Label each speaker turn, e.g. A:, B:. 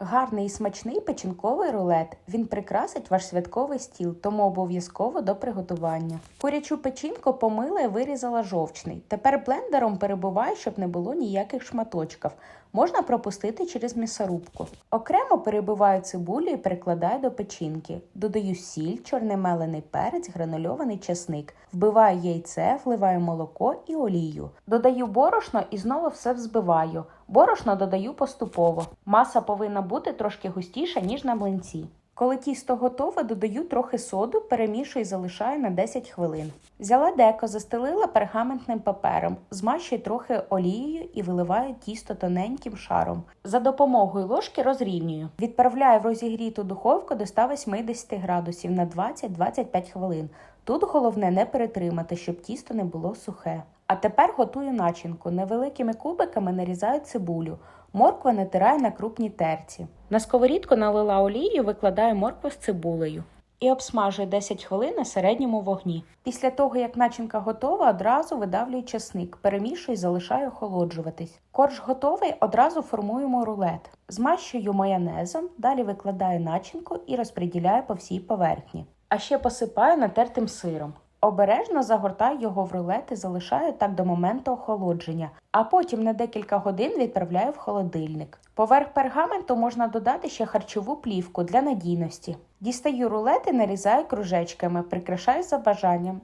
A: Гарний і смачний печінковий рулет. Він прикрасить ваш святковий стіл, тому обов'язково до приготування. Курячу печінку помила і вирізала жовчний. Тепер блендером перебиваю, щоб не було ніяких шматочків. Можна пропустити через м'ясорубку. Окремо перебиваю цибулю і перекладаю до печінки. Додаю сіль, чорний мелений перець, гранульований чесник. Вбиваю яйце, вливаю молоко і олію. Додаю борошно і знову все взбиваю. Борошно додаю поступово. Маса повинна бути трошки густіша, ніж на млинці. Коли тісто готове, додаю трохи соду, перемішую і залишаю на 10 хвилин. Взяла деко, застелила пергаментним папером, змащую трохи олією і виливаю тісто тоненьким шаром. За допомогою ложки розрівнюю. Відправляю в розігріту духовку до 180 градусів на 20-25 хвилин. Тут головне не перетримати, щоб тісто не було сухе. А тепер готую начинку. Невеликими кубиками нарізаю цибулю. Морква натираю на крупній терці. На сковорідку налила олію, викладаю моркву з цибулею. І обсмажую 10 хвилин на середньому вогні. Після того, як начинка готова, одразу видавлюю чесник, перемішую і залишаю охолоджуватись. Корж готовий, одразу формуємо рулет. Змащую майонезом, далі викладаю начинку і розподіляю по всій поверхні. А ще посипаю натертим сиром. Обережно загортаю його в рулет і залишаю так до моменту охолодження, а потім на декілька годин відправляю в холодильник. Поверх пергаменту можна додати ще харчову плівку для надійності. Дістаю рулет і нарізаю кружечками, прикрашаю за бажанням.